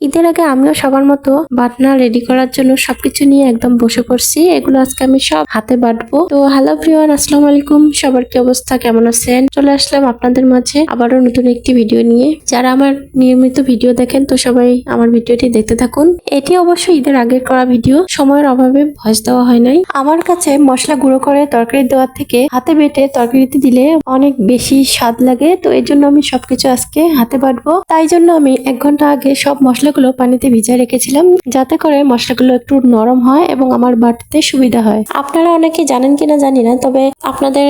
ঈদের আগে আমিও সবার মতো বাটনা রেডি করার জন্য সবকিছু নিয়ে একদম বসে পড়ছি। এগুলো আজকে আমি সব হাতে বাটবো। তো হ্যালো প্রিয়ান আসসালামু আলাইকুম। সবার কি অবস্থা? কেমন আছেন? চলে আসলাম আপনাদের মাঝে আবারও নতুন একটি ভিডিও নিয়ে। যারা আমার নিয়মিত ভিডিও দেখেন, তো সবাই আমার ভিডিওটি দেখতে থাকুন। এটি অবশ্য ঈদের আগের করা ভিডিও সময়ের অভাবে ভয়েস দেওয়া হয় নাই। আমার কাছে মশলা গুঁড়ো করে তরকারি দেওয়ার থেকে হাতে বেটে তরকারিতে দিলে অনেক বেশি স্বাদ লাগে। তো এর জন্য আমি সবকিছু আজকে হাতে বাটবো। তাই জন্য আমি এক ঘণ্টা আগে সব মশলাগুলো পানিতে ভিজায় রেখেছিলাম, যাতে করে মশলাগুলো একটু নরম হয় এবং আমার বাটতে সুবিধা হয়। আপনারা অনেকে জানেন কিনা জানি না, তবে আপনাদের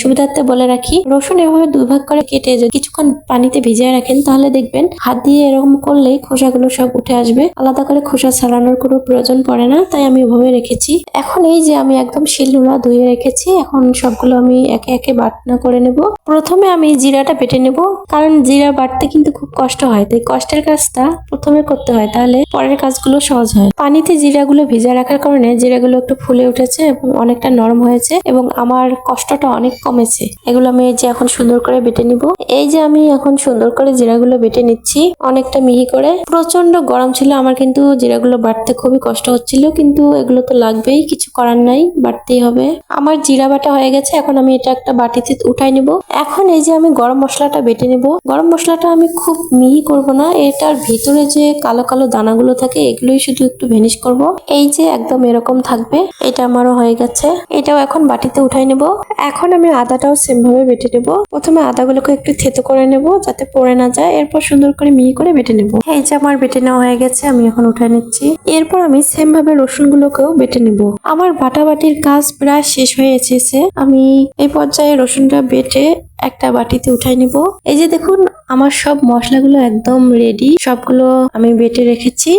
সুবিধার্থে বলে রাখি, রসুন এভাবে দুই ভাগ করে কেটে যদি কিছুক্ষণ পানিতে ভিজিয়ে রাখেন, তাহলে দেখবেন হাত দিয়ে এরকম করলেই খোসাগুলো সব উঠে আসবে। আলাদা করে খোসা ছাড়ানোর কোনো প্রয়োজন পড়ে না, তাই আমি ওভাবে রেখেছি। এখন এই যে আমি একদম শিল শিলনোড়া ধুয়ে রেখেছি, এখন সবগুলো আমি একে একে বাটনা করে নেব। প্রথমে আমি জিরাটা বেটে নেব, কারণ জিরা বাটতে কিন্তু খুব কষ্ট হয়, তাই কষ্টের কাজটা প্রথমে করতে হয়, তাহলে পরের কাজগুলো সহজ হয়। পানিতে জিরাগুলো ভিজা রাখার কারণে জিরাগুলো একটু ফুলে উঠেছে এবং অনেকটা নরম হয়েছে এবং আমার কষ্টটা অনেক কমেছে। এগুলো আমি যে এখন সুন্দর করে বেটে নিব। এই যে আমি এখন সুন্দর করে জিরাগুলো বেটে নিচ্ছি, অনেকটা মিহি করে। প্রচণ্ড গরম ছিল, আমার কিন্তু জিরাগুলো বাটতে খুবই কষ্ট হচ্ছিল, কিন্তু এগুলো তো লাগবেই, কিছু করার নাই বাটতেই হবে। আমার জিরা বাটা হয়ে গেছে, এখন আমি এটা একটা বাটিতে উঠাই নিব। এখন এই যে আমি গরম মশলাটা বেটে নিব। গরম মশলাটা আমি খুব মিহি করব না, এটার ভিতরে যে কালো কালো দানাগুলো থাকে, এগুলোই শুধু একটু ভেনিশ করব। এই যে একদম এরকম থাকবে, এটা আমারও হয়ে গেছে। এটাও এখন বাটিতে উঠাই নেব। এখন আমি আদাটাও সেম ভাবে বেটে নেব। প্রথমে আদাগুলোকে একটু থেতো করে নেব, যাতে পড়ে না যায়। এরপর সুন্দর করে মিহি করে বেটে নেব। এই যে আমার বেটে নেওয়া হয়ে গেছে, আমি এখন উঠাই নিচ্ছি। এরপর আমি সেম ভাবে রসুন গুলোকেও বেটে নেব। আমার বাটাবাটির কাজ প্রায় শেষ হয়ে এসেছে। আমি এই পর্যায়ে রসুনটা বেটে একটা বাটিতে উঠাই নিব। এই যে দেখুন, আমার সব মশলাগুলো একদম রেডি সবগুলো আমি বেটে রেখেছি।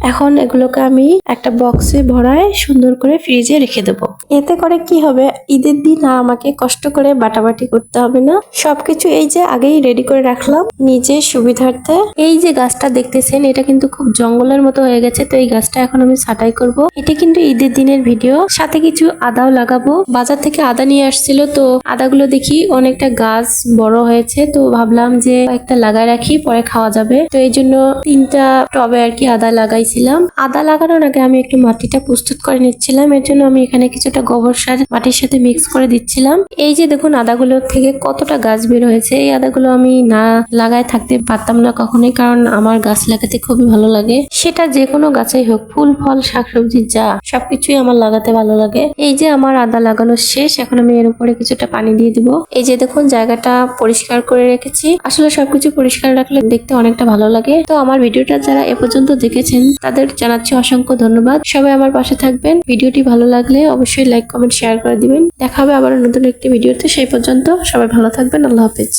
এখন এগুলোকে আমি একটা বক্সে ভরায় সুন্দর করে ফ্রিজে রেখে দেবো। এতে করে কি হবে? ঈদের দিন আর আমাকে কষ্ট করে বাটাবাটি করতে হবে না। সবকিছু এই যে আগেই রেডি করে রাখলাম নিজের সুবিধার্থে। এই যে গাছটা দেখতেছেন, এটা কিন্তু খুব জঙ্গলের মতো হয়ে গেছে, তো এই গাছটা এখন আমি ছাটাই করব। এটা কিন্তু ঈদের দিনের ভিডিও সাথে কিছু আদাও লাগাবো। বাজার থেকে আদা নিয়ে আসছিল, তো আদাগুলো দেখি অনেকটা গাছ বড় হয়েছে, তো ভাবলাম যে একটা লাগাই রাখি, পরে খাওয়া যাবে। তো এই জন্য তিনটা টবে আর কি আদা লাগাইছিলাম আদা লাগানোর আগে আমি একটু মাটিটা প্রস্তুত করে নিচ্ছিলাম। এর জন্য আমি এখানে কিছুটা গোবর সার মাটির সাথে মিক্স করে দিচ্ছিলাম। এই যে দেখুন আদাগুলোর থেকে কতটা গাছ বের হয়েছে, এই আদাগুলো আমি না লাগায় থাকতে পারতাম না কখনোই, কারণ আমার গাছ লাগাতে খুবই ভালো লাগে। সেটা যে কোনো গাছেই হোক, ফুল, ফল, শাকসবজি, যা, সবকিছুই আমার লাগাতে ভালো লাগে। এই যে আমার আদা লাগানো শেষ, এখন আমি এর উপরে কিছুটা পানি দিয়ে দিব। এই যে দেখুন জায়গাটা পরিষ্কার করে রেখেছি। আসলে সবকিছু পরিষ্কার রাখলে দেখতে অনেকটা ভালো লাগে। তো আমার ভিডিওটা যারা এ পর্যন্ত দেখেছেন তাদের জানাচ্ছি অসংখ্য ধন্যবাদ। সবাই আমার পাশে থাকবেন। ভিডিওটি ভালো লাগলে অবশ্যই লাইক, কমেন্ট, শেয়ার করে দিবেন। দেখা হবে আবার নতুন একটি ভিডিওতে। সেই পর্যন্ত সবাই ভালো থাকবেন। আল্লাহ হাফেজ।